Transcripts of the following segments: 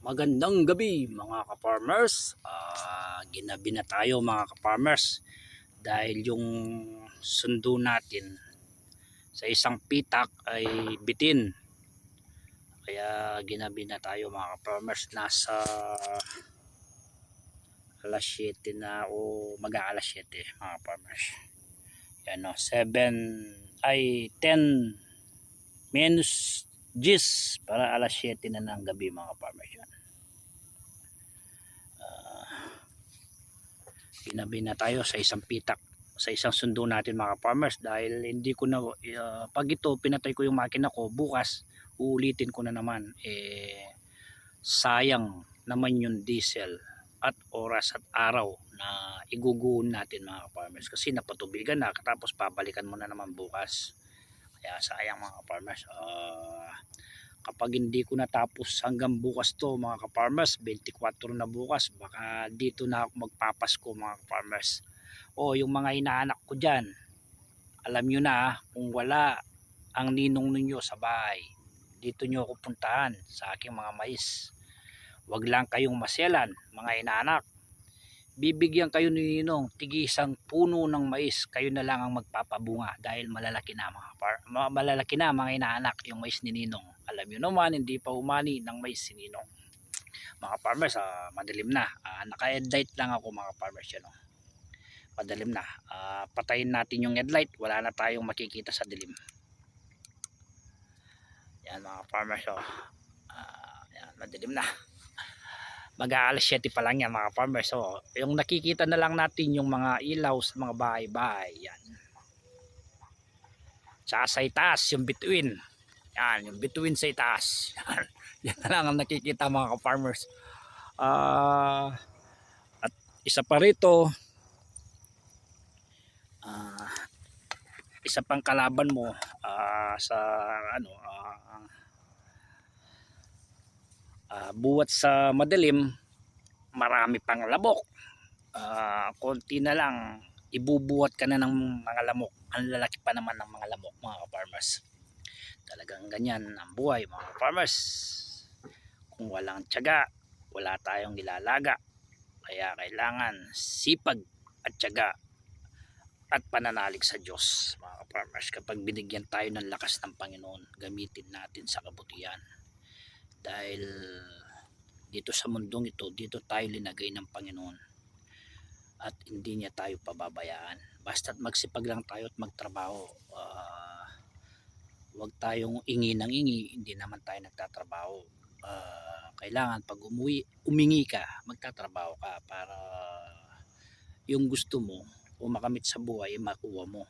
Magandang gabi mga ka-farmers. Ah, ginabi na tayo mga ka-farmers dahil yung sundo natin sa isang pitak ay bitin. Kaya ginabi na tayo mga ka-farmers. Nasa alas 7 na o mag-aalas 7 mga farmers. Yan o, 7 ay 10 minus 10 para alas 7 na ng gabi mga farmers yan. Ginabi na tayo sa isang pitak sa isang sundo natin mga farmers dahil hindi ko na ah, pag ito pinatay ko yung makina ko bukas uulitin ko na naman eh sayang naman yung diesel at oras at araw na iguguhon natin mga farmers kasi napatubigan na tapos pabalikan mo na naman bukas kaya sayang mga farmers Ah, kapag hindi ko natapos hanggang bukas to mga farmers 24 na bukas baka dito na ako magpapasko mga farmers o yung mga inaanak ko dyan alam nyo na kung wala ang ninong ninyo sa bahay dito nyo ako puntahan sa aking mga mais. Wag lang kayong masyalan mga inaanak bibigyan kayo ni Ninong tigi isang puno ng mais kayo na lang ang magpapabunga dahil malalaki na mga par- ma- malalaki na mga inaanak yung mais ni Ninong. Alam nyo naman hindi pa umani ng mais si Ninong. Mga farmers ah, madilim na. Ah, naka-headlight lang ako mga farmers yan oh. madilim na. Ah, patayin natin yung headlight wala na tayong makikita sa dilim. Yan mga farmers oh. Ah, yan, madilim na mag-aalas 7 pa lang yan mga farmers. So yung nakikita na lang natin yung mga ilaw sa mga bahay-bahay yan. Tsaka sa itaas yung bituin. Yan yung bituin sa itaas. Yan, yan na lang ang nakikita mga farmers ah at isa pa rito ah isa pang kalaban mo ah, sa ano ah, ah, buwat sa madilim marami pang labok Ah, konti na lang ibubuhat ka na ng mga lamok. Ang lalaki pa naman ng mga lamok mga farmers talagang ganyan ang buhay mga farmers kung walang tiyaga wala tayong ilalaga kaya kailangan sipag at tiyaga at pananalig sa Diyos mga farmers kapag binigyan tayo ng lakas ng Panginoon gamitin natin sa kabutihan dahil dito sa mundong ito dito tayo linagay ng Panginoon. At hindi niya tayo pababayaan. Basta't magsipag lang tayo at magtrabaho. Ah, wag tayong ingi ng ingi hindi naman tayo nagtatrabaho. Ah, kailangan pag umuwi umingi ka magtatrabaho ka para yung gusto mo o makamit sa buhay makuha mo.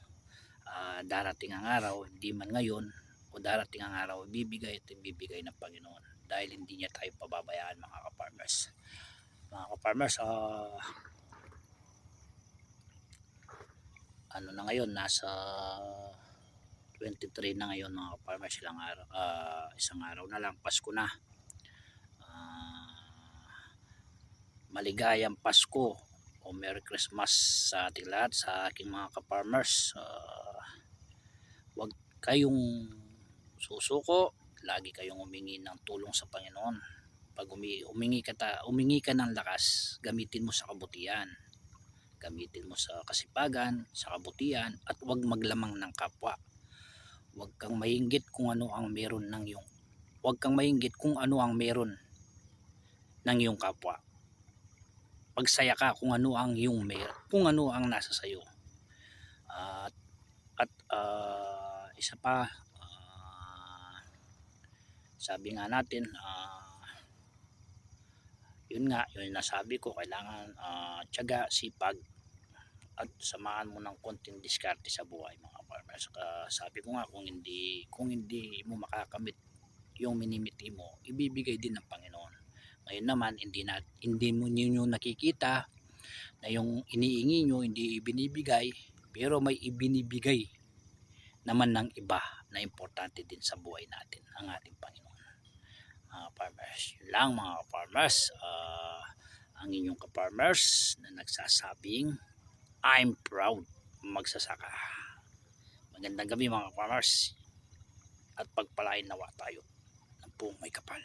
Ah, darating ang araw hindi man ngayon o darating ang araw ibibigay at ibibigay ng Panginoon dahil hindi niya tayo pababayaan mga ka-farmers. Mga ka-farmers ah, ano na ngayon nasa 23 na ngayon mga ka-farmers ilang araw ah, isang araw na lang Pasko na. Ah, maligayang Pasko o Merry Christmas sa ating lahat sa aking mga ka-farmers. Ah, wag kayong susuko lagi kayong humingi ng tulong sa Panginoon. Pag umi, humingi ka ta, humingi ka ng lakas gamitin mo sa kabutihan. Gamitin mo sa kasipagan sa kabutihan at huwag maglamang ng kapwa. Huwag kang mainggit kung ano ang meron ng iyong huwag kang mainggit kung ano ang meron ng iyong kapwa. Pagsaya ka kung ano ang iyong meron kung ano ang nasa sayo. At at ah, isa pa sabi nga natin ah, yun nga yun nasabi ko kailangan ah, tiyaga sipag at samahan mo ng konting diskarte sa buhay mga farmers Saka sabi ko nga kung hindi kung hindi mo makakamit yung minimiti mo ibibigay din ng Panginoon. Ngayon naman hindi na hindi mo niyo nakikita na yung iniingi nyo hindi ibinibigay pero may ibinibigay naman ng iba na importante din sa buhay natin ang ating Panginoon mga farmers. Yun lang mga farmers. Ah, ang inyong ka-farmers na nagsasabing I'm proud magsasaka. Magandang gabi mga farmers. At pagpalain nawa tayo ng buong may kapal